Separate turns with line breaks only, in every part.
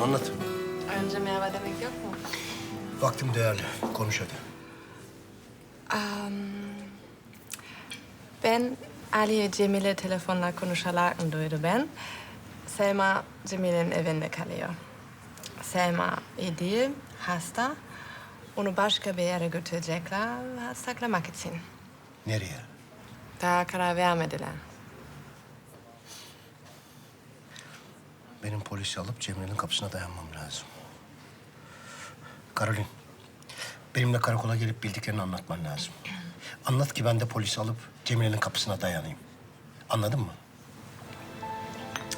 istiyorum anlat.
Önce merhaba demek yok mu?
Vaktim değerli. Konuş hadi.
Ben Ali Cemile telefonla konuşalarken duydum ben. Selma Cemile'nin evinde kalıyor. Selma iyi değil, hasta. Onu başka bir yere götürecekler saklamak için.
Nereye?
Daha karar vermediler.
Benim polisi alıp Cemile'nin kapısına dayanmam lazım. Karolin, benimle karakola gelip bildiklerini anlatman lazım. Anlat ki ben de polisi alıp Cemile'nin kapısına dayanayım. Anladın mı?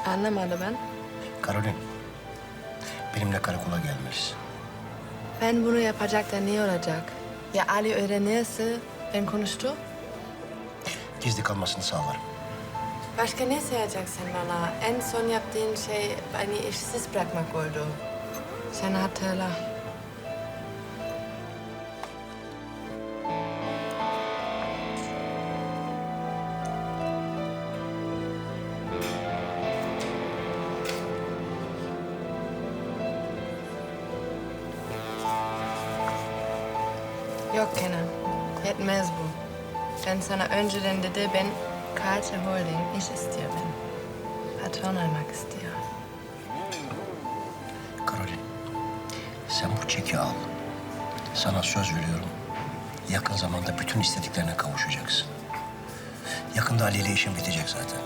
Anlamadım ben.
Karolin, benimle karakola gelmelisin.
Ben bunu yapacak da ne olacak? Ya Ali öğrenirse ben konuştu.
Gizli kalmasını sağlarım.
Başka ne sayacaksın bana? En son yaptığın şey beni işsiz bırakmak oldu. Sen hatırla. Yok Kenan, yetmez bu. Ben sana önceden dedi ben Karate Holding iş istiyor ben. Patron olmak istiyor.
Karolin, sen bu çeki al. Sana söz veriyorum. Yakın zamanda bütün istediklerine kavuşacaksın. Yakında Ali ile işin bitecek zaten.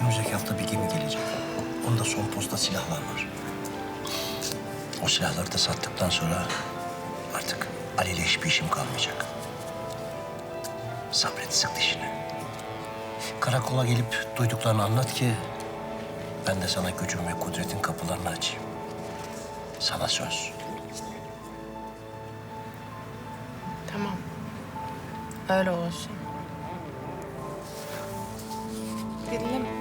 Önümüzdeki hafta bir gemi gelecek. Onda son posta silahlar var. O silahları da sattıktan sonra artık Ali ile hiçbir işim kalmayacak. Sabret sık dişini. Karakola gelip duyduklarını anlat ki ben de sana gücün ve kudretin kapılarını açayım. Sana söz.
Tamam. Öyle olsun. Gidelim.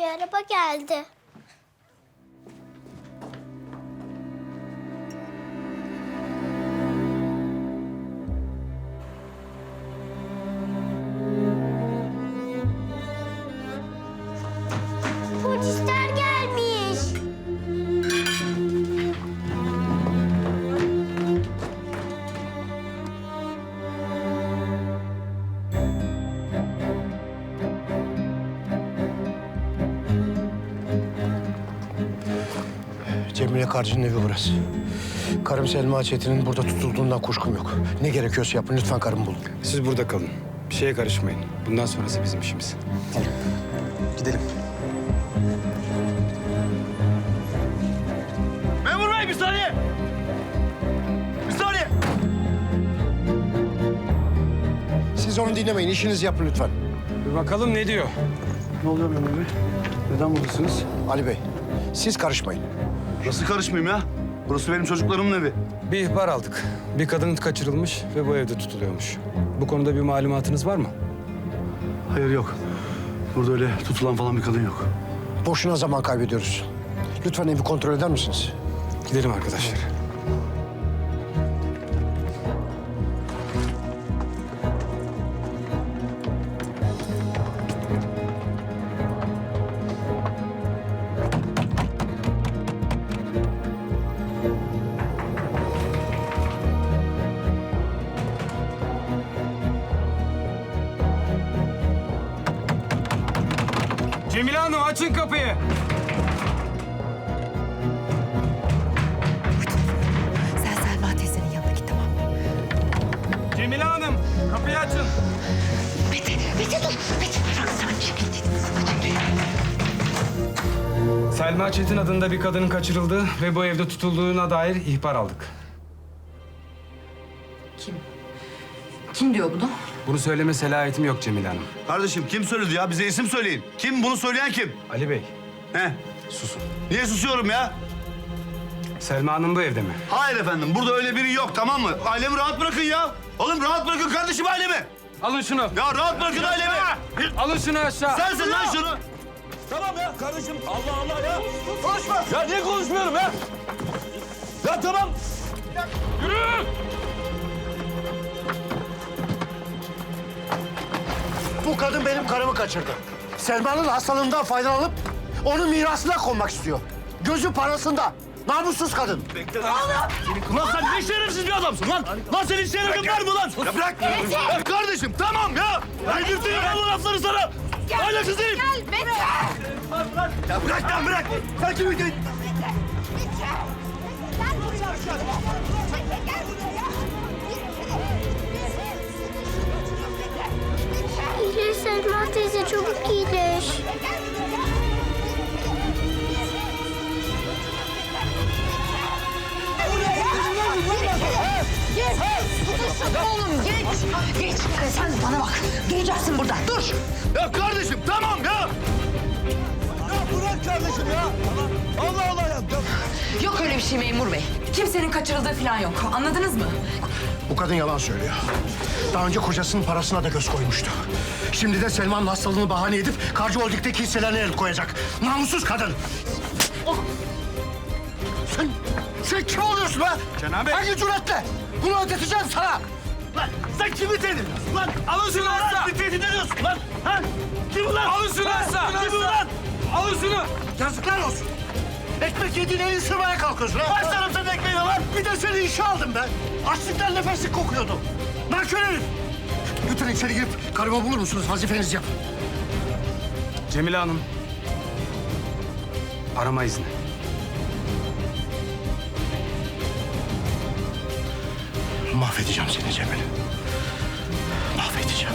Bir araba geldi.
Cemile Karcı'nın evi burası. Karım Selma Çetin'in burada tutulduğundan kuşkum yok. Ne gerekiyorsa yapın lütfen karımı bulun.
Siz burada kalın. Bir şeye karışmayın. Bundan sonrası bizim işimiz.
Gidelim.
Memur bey bir saniye! Bir saniye!
Siz onu dinlemeyin. işinizi yapın lütfen.
Bir bakalım ne diyor?
Ne oluyor Memur Bey? Neden buradasınız?
Ali Bey, siz karışmayın.
Nasıl karışmayayım ya? Burası benim çocuklarımın evi.
Bir ihbar aldık. Bir kadın kaçırılmış ve bu evde tutuluyormuş. Bu konuda bir malumatınız var mı?
Hayır yok. Burada öyle tutulan falan bir kadın yok.
Boşuna zaman kaybediyoruz. Lütfen evi kontrol eder misiniz?
Gidelim arkadaşlar. Cemile Hanım açın kapıyı.
Sen Selma teyzenin yanına git tamam mı?
Cemile Hanım kapıyı açın.
Mete, Mete dur. Mete bırak sen çekil dedim sana çekil.
Selma Çetin adında bir kadının kaçırıldığı ve bu evde tutulduğuna dair ihbar aldık.
Kim? Kim diyor bunu?
Bunu söyleme selahiyetim yok Cemile Hanım.
Kardeşim kim söyledi ya? Bize isim söyleyin. Kim bunu söyleyen kim?
Ali Bey,
He?
susun.
Niye susuyorum ya?
Selma Hanım bu evde mi?
Hayır efendim. Burada öyle biri yok tamam mı? Ailemi rahat bırakın ya. Oğlum rahat bırakın kardeşim ailemi.
Alın şunu.
Ya rahat bırakın ailemi.
Alın şunu aşağı.
Sensin lan şunu.
Tamam ya kardeşim. Allah Allah ya. Konuşma. Ya niye konuşmuyorum ya? Ya tamam.
Bu kadın benim karımı kaçırdı. Selma'nın hastalığından faydalanıp onun mirasına konmak istiyor. Gözü parasında. Namussuz kadın.
Ulan sen ne şerefsiz bir adamsın lan. Lan senin şerefin var mı lan?
Ya bırak. Ya kardeşim tamam ya.
Ben bu lafları sana. Ahlaksız herif.
Ya bırak lan bırak. Sen kimi değil?
İyileş Selma teyze çabuk iyileş.
Oğlum geç. Geç. Sen bana bak. Duracaksın burada. Dur.
Ya kardeşim tamam ya.
Kardeşim ya. Allah Allah ya.
Yok öyle bir şey memur bey. Kimsenin kaçırıldığı falan yok. Anladınız mı?
Bu kadın yalan söylüyor. Daha önce kocasının parasına da göz koymuştu. Şimdi de Selma'nın hastalığını bahane edip Karcı Holding'deki hisselerine el koyacak. Namussuz kadın. Oh! Sen, sen kim oluyorsun ha?
Kenan Bey.
Hangi cüretle? Bunu ödeteceğim sana.
Lan sen kimi tehdit ediyorsun lan? Alın şunu lan. Bir tehdit ediyorsun lan. Ha? Kim ulan? Alın şunu. Kim ulan? Alın şunu.
Yazıklar olsun. Ekmek yediğin elini sürmeye kalkıyorsun ha?
Başlarım senin ekmeğine lan.
Bir de seni işe aldım ben. Açlıktan nefeslik kokuyordu. Nankör herif. Lütfen içeri girip karımı bulur musunuz? Vazifenizi yapın.
Cemile Hanım. Arama izni.
Mahvedeceğim seni Cemil. Mahvedeceğim.